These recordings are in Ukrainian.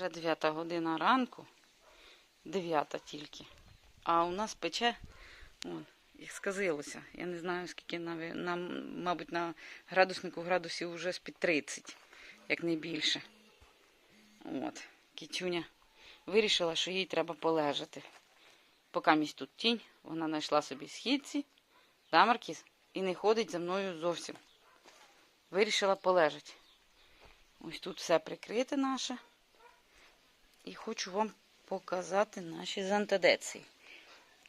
Вже 9 година ранку, 9 тільки. А у нас пече, он, як сказилося. Я не знаю, скільки наві- нам, мабуть, на градуснику градусів вже з-під 30, як не більше. От, кітюня вирішила, що їй треба полежати. Поки місць тут тінь, вона знайшла собі східці, да? І не ходить за мною зовсім. Вирішила полежати. Ось тут все прикрите наше. І хочу вам показати наші зантадеції.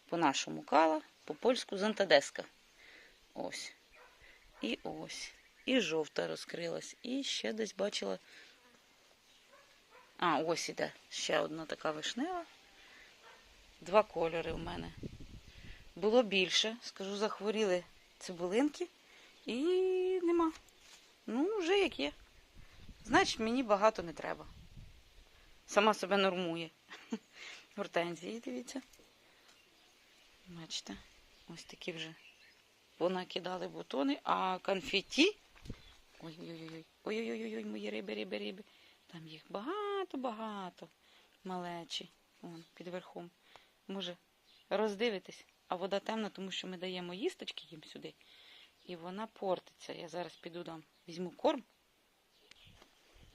По-нашому кала, по-польську зантадеска. Ось. І ось. І жовта розкрилась. І ще десь бачила. А, ось іде ще одна така вишнева. Два кольори в мене. Було більше, скажу, захворіли цибулинки і нема. Ну, вже як є. Значить, мені багато не треба. Сама себе нормує. Гортензії, дивіться. Бачите, ось такі вже понакидали бутони, а конфеті. Ой-ой-ой, ой-ой-ой, мої риби, риби, риби. Там їх багато-багато малечі. Вон, під верхом. Може, роздивитись, а вода темна, тому що ми даємо їсточки їм сюди. І вона портиться. Я зараз піду дам. Візьму корм.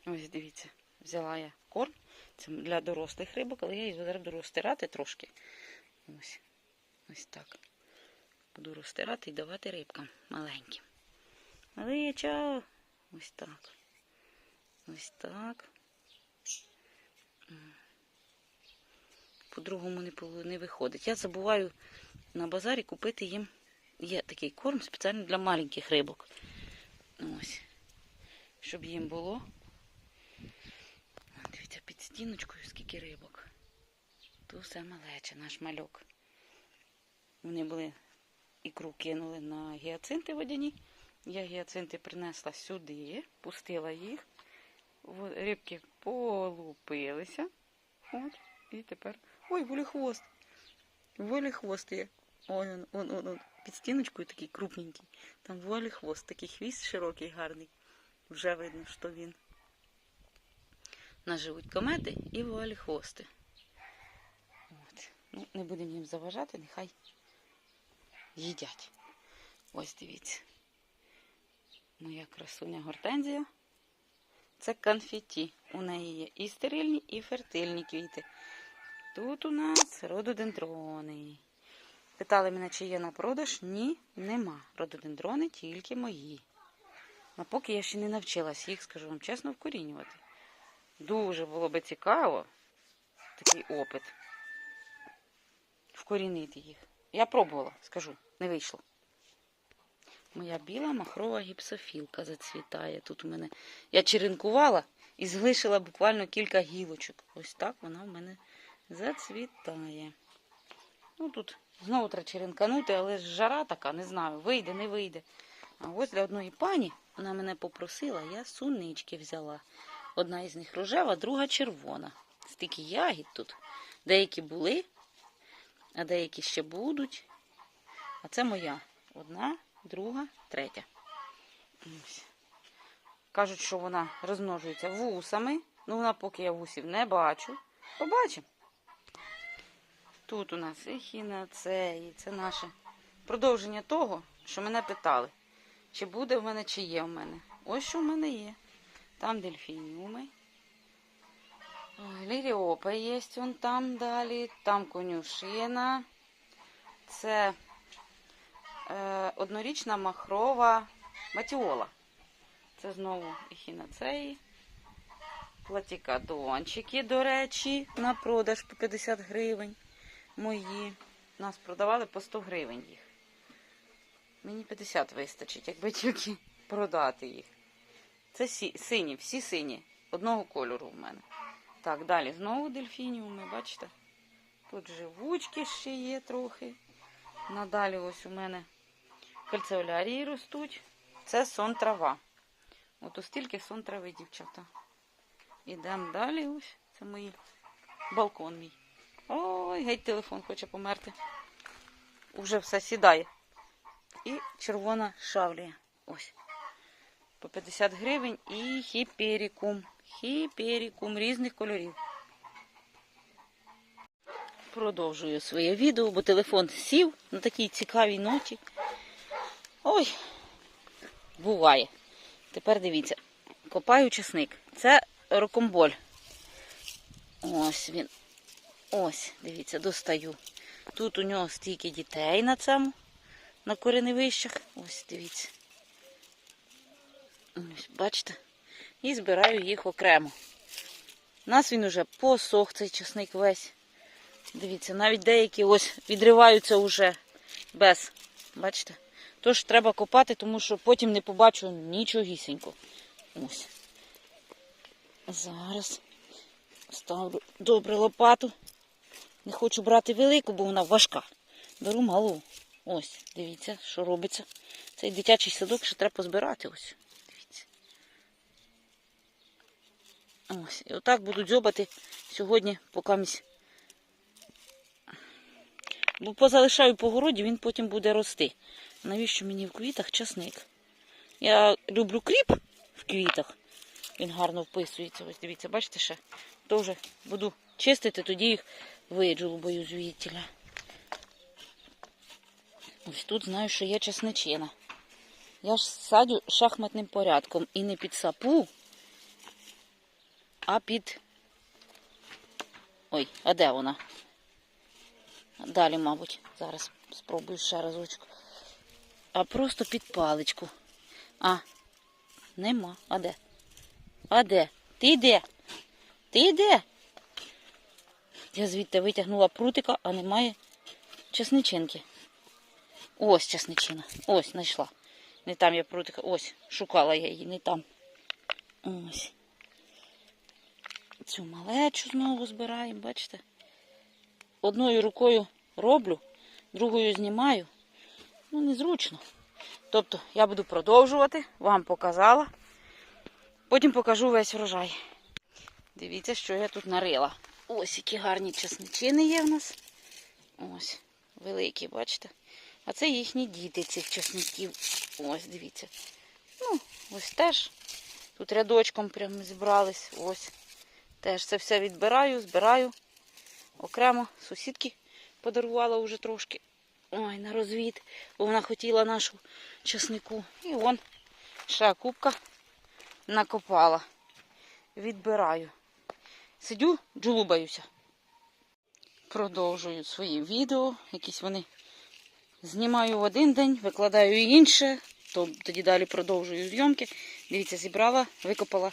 Ось дивіться, взяла я корм. Це для дорослих рибок, але я її зараз буду розтирати трошки. Ось. Ось так. Буду розтирати і давати рибкам маленьким. Малича. Ось так. Ось так. По-другому не, не виходить. Я забуваю на базарі купити їм. Є такий корм спеціально для маленьких рибок. Ось. Щоб їм було. Стіночкою скільки рибок. Тут все малече, наш мальок. Вони були ікру кинули на гіацинти водяні. Я гіацинти принесла сюди, пустила їх. Рибки полупилися. От, і тепер. Ой, волі-хвост. Волі-хвост є. Ой, он, он, он, он. Під стіночкою такий крупненький. Там волі-хвост, такий хвіст широкий, гарний. Вже видно, що він. Нас живуть комети і волі-хвости. От. Ну, не будемо їм заважати, нехай їдять. Ось дивіться. Моя красуня гортензія. Це конфеті. У неї є і стерильні, і фертильні квіти. Тут у нас рододендрони. Питали мене, чи є на продаж? Ні, нема. Рододендрони тільки мої. А поки я ще не навчилась їх, скажу вам чесно, вкорінювати. Дуже було би цікаво такий опит. Вкорінити їх. Я пробувала, скажу, не вийшло. Моя біла махрова гіпсофілка зацвітає. Тут у мене. Я черенкувала і залишила буквально кілька гілочок. Ось так вона в мене зацвітає. Ну тут знову треба черенканути, але ж жара така, не знаю, вийде, не вийде. А ось для одної пані вона мене попросила, я сунички взяла. Одна із них рожева, друга червона. Стільки ягід тут. Деякі були, а деякі ще будуть. А це моя. Одна, друга, третя. Кажуть, що вона розмножується вусами. Ну, вона поки я вусів не бачу. Побачимо. Тут у нас ехінацеї. Це наше продовження того, що мене питали. Чи буде в мене, чи є в мене. Ось що в мене є. Там дельфініуми. Ой, Ліріопа є вон там далі. Там конюшина. Це е, однорічна махрова матіола. Це знову ехінацеї. Платікадончики, до речі, на продаж по 50 гривень. Мої. Нас продавали по 100 гривень їх. Мені 50 вистачить, якби тільки продати їх. Це сі, сині, всі сині. Одного кольору в мене. Так, далі знову дельфініуми, бачите? Тут живучки ще є трохи. Надалі ось у мене кальцеолярії ростуть. Це сон трава. От стільки сон трави, дівчата. Ідемо далі. Ось. Це мій балкон мій. Ой, геть телефон хоче померти. Уже все сідає. І червона шавлія. Ось. По 50 гривень і хіперікум. Хіперікум різних кольорів. Продовжую своє відео, бо телефон сів на такій цікавій ноті. Ой, буває. Тепер дивіться, копаю чесник. Це рокомболь. Ось він. Ось, дивіться, достаю. Тут у нього стільки дітей на цьому, на кореневищах. Ось, дивіться. Ось, бачите? І збираю їх окремо. У нас він уже посох, цей чесник весь. Дивіться, навіть деякі ось відриваються уже без. Бачите? Тож треба копати, тому що потім не побачу нічогісінько. Ось. Зараз ставлю добре лопату. Не хочу брати велику, бо вона важка. Беру малу. Ось, дивіться, що робиться. Цей дитячий садок ще треба позбирати. Ось. Дивіться. Ось. І отак буду дзьобати сьогодні, поки місь. Бо позалишаю по городі, він потім буде рости. Навіщо мені в квітах часник? Я люблю кріп в квітах. Він гарно вписується. Ось дивіться, бачите ще? То вже буду чистити, тоді їх виджу, боюсь звідтіля. Ось тут знаю, що є часничина. Я ж садю шахматним порядком і не під сапу, а під. Ой, а де вона? Далі, мабуть, зараз спробую ще разочок. А просто під паличку. А, нема. А де? А де? Ти де? Ти де? Я звідти витягнула прутика, а немає часничинки. Ось часничина. Ось, знайшла. Не там я прутика. Ось, шукала я її, не там. Ось. Цю малечу знову збираємо, бачите? Одною рукою роблю, другою знімаю. Ну, незручно. Тобто я буду продовжувати, вам показала. Потім покажу весь врожай. Дивіться, що я тут нарила. Ось які гарні часничини є в нас. Ось, великі, бачите? А це їхні діти цих часників. Ось, дивіться. Ну, ось теж. Тут рядочком прямо зібрались. Ось. Теж це все відбираю, збираю. Окремо сусідки подарувала вже трошки. Ой, на розвід, бо вона хотіла нашу часнику. І вон ще кубка накопала. Відбираю. Сидю, джулубаюся. Продовжую свої відео. Якісь вони знімаю в один день, викладаю інше, то тоді далі продовжую зйомки. Дивіться, зібрала, викопала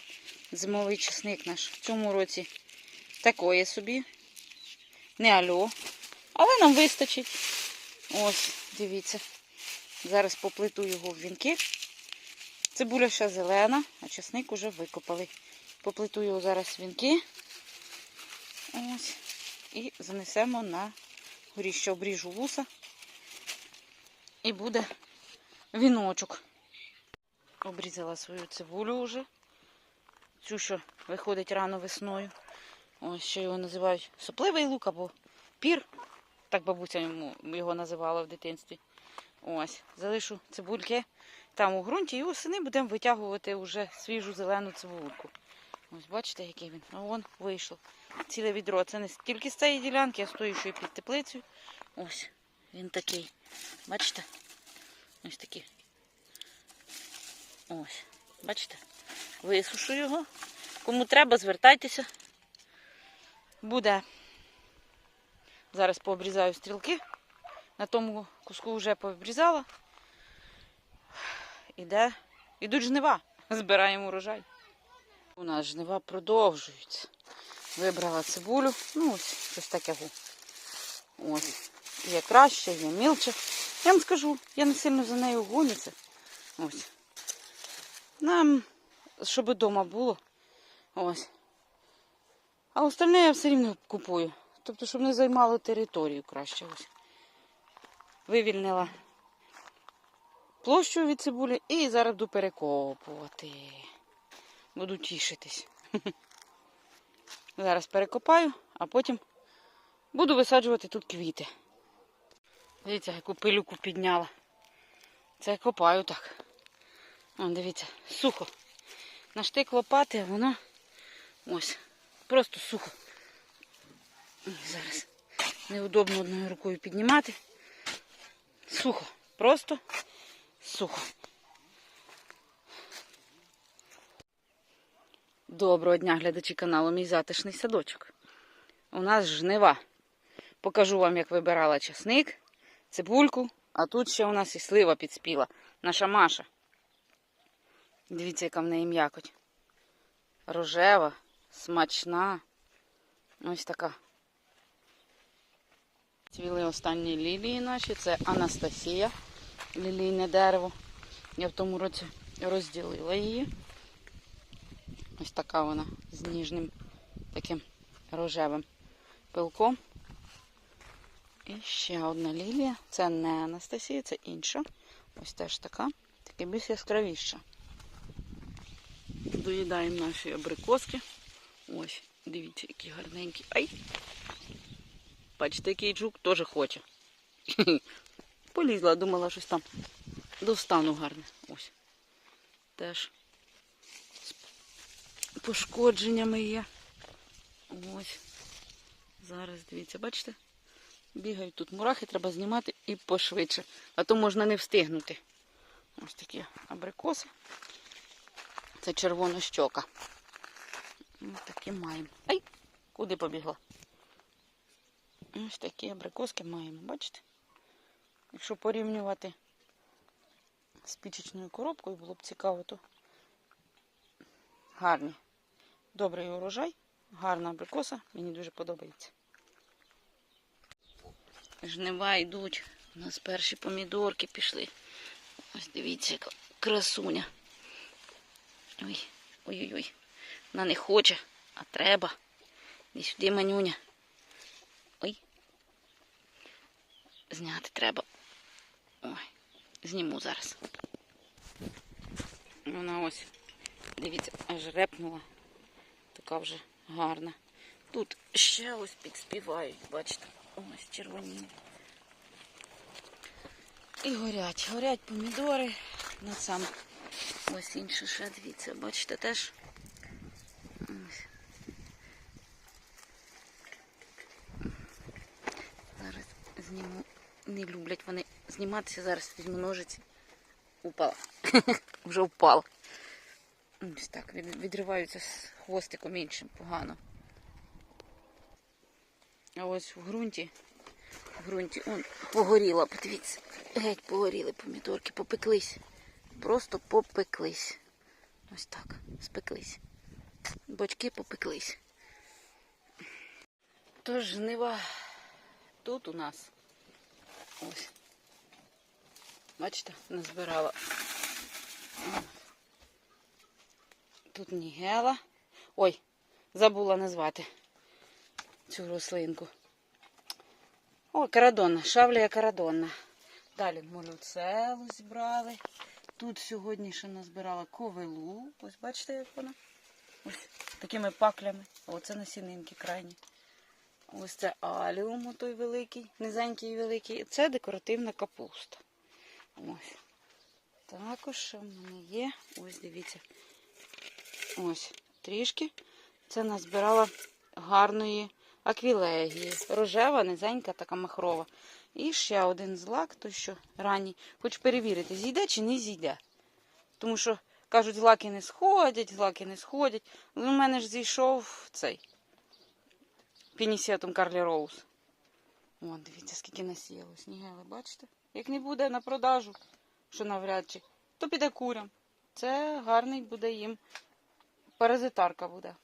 зимовий часник наш. В цьому році такое собі. Не альо. Але нам вистачить. Ось, дивіться. Зараз поплиту його в вінки. Цибуля ще зелена, а часник уже викопали. Поплиту його зараз в вінки. Ось. І занесемо на горіще. Обріжу вуса. І буде віночок. Обрізала свою цибулю вже. Цю, що виходить рано весною. Ось що його називають сопливий лук або пір. Так бабуся йому його називала в дитинстві. Ось, залишу цибульки там у ґрунті і осени будемо витягувати вже свіжу зелену цибульку. Ось бачите, який він. А вон вийшло. Ціле відро. Це не тільки з цієї ділянки, я стою ще й під теплицею. Ось, він такий. Бачите? Ось такий. Ось. Бачите? Висушу його. Кому треба, звертайтеся. Буде. Зараз пообрізаю стрілки. На тому куску вже пообрізала. Іде. Ідуть жнива. Збираємо урожай. У нас жнива продовжуються. Вибрала цибулю. Ну, ось щось таке. Ось. Є краще, є мілче. Я вам скажу, я не сильно за нею гонюся. Ось. Нам, щоб вдома було. Ось. А остальне я все рівно купую. Тобто, щоб не займало територію краще. Ось. Вивільнила площу від цибулі і зараз буду перекопувати. Буду тішитись. Зараз перекопаю, а потім буду висаджувати тут квіти. Дивіться, яку пилюку підняла. Це я копаю так. О, дивіться, сухо. На штик лопати, воно ось. Просто сухо. Зараз Неудобно одною рукою піднімати. Сухо. Просто сухо. Доброго дня, глядачі каналу Мій затишний садочок. У нас жнива. Покажу вам, як вибирала часник, цибульку, а тут ще у нас і слива підспіла. Наша Маша. Дивіться, яка в неї м'якоть. Рожева, смачна. Ось така. Цвіли останні лілії наші. Це Анастасія, лілійне дерево. Я в тому році розділила її. Ось така вона з ніжним таким рожевим пилком. І ще одна лілія. Це не Анастасія, це інша. Ось теж така, таке більш яскравіша. Доїдаємо наші абрикоски. Ось, дивіться, які гарненькі. Ай! Бачите, який жук теж хоче. Полізла, думала, щось там достану гарне. Ось. Теж з пошкодженнями є. Ось. Зараз дивіться, бачите? Бігають тут мурахи, треба знімати і пошвидше. А то можна не встигнути. Ось такі абрикоси. Це червона щока. Ось такі маємо. Ай! Куди побігла? Ось такі абрикоски маємо, бачите? Якщо порівнювати з пічечною коробкою, було б цікаво, то гарні. Добрий урожай, гарна абрикоса, мені дуже подобається. Жнива йдуть. У нас перші помідорки пішли. Ось дивіться, яка красуня. Ой, ой-ой-ой. Вона не хоче, а треба. Іди сюди, манюня. Ой. Зняти треба. Ой, зніму зараз. Вона ось, дивіться, аж репнула. Така вже гарна. Тут ще ось підспівають, бачите, ось червоні. І горять, горять помідори. На сам ось інше ще дивіться, бачите, теж. Зараз зніму. Не люблять вони зніматися. Зараз візьму ножиці. Упала. Вже впала. Ось так, від- відриваються з хвостиком іншим погано. А ось в ґрунті, в ґрунті, он погоріла, подивіться. Геть погоріли помідорки, попеклись. Просто попеклись. Ось так, спеклись. Бочки попеклись. Тож жнива тут у нас. Ось. Бачите, назбирала. Тут нігела. Ой, забула назвати цю рослинку. О, карадонна, шавлія карадонна. Далі молюцелу зібрали. Тут сьогодні ще назбирала ковилу. Ось бачите, як вона? Ось такими паклями. Оце насінинки крайні. Ось це аліум, той великий, низенький і великий. Це декоративна капуста. Ось. Також що в мене є. Ось дивіться. Ось трішки. Це назбирала гарної аквілегії. Рожева, низенька, така махрова. І ще один злак, той що ранній. Хочу перевірити, зійде чи не зійде. Тому що кажуть, злаки не сходять, злаки не сходять. Ну, у мене ж зійшов цей пінісетум Карлі Роуз. О, дивіться, скільки насіяло снігели, бачите? Як не буде на продажу, що навряд чи, то піде курям. Це гарний буде їм. Паразитарка буде.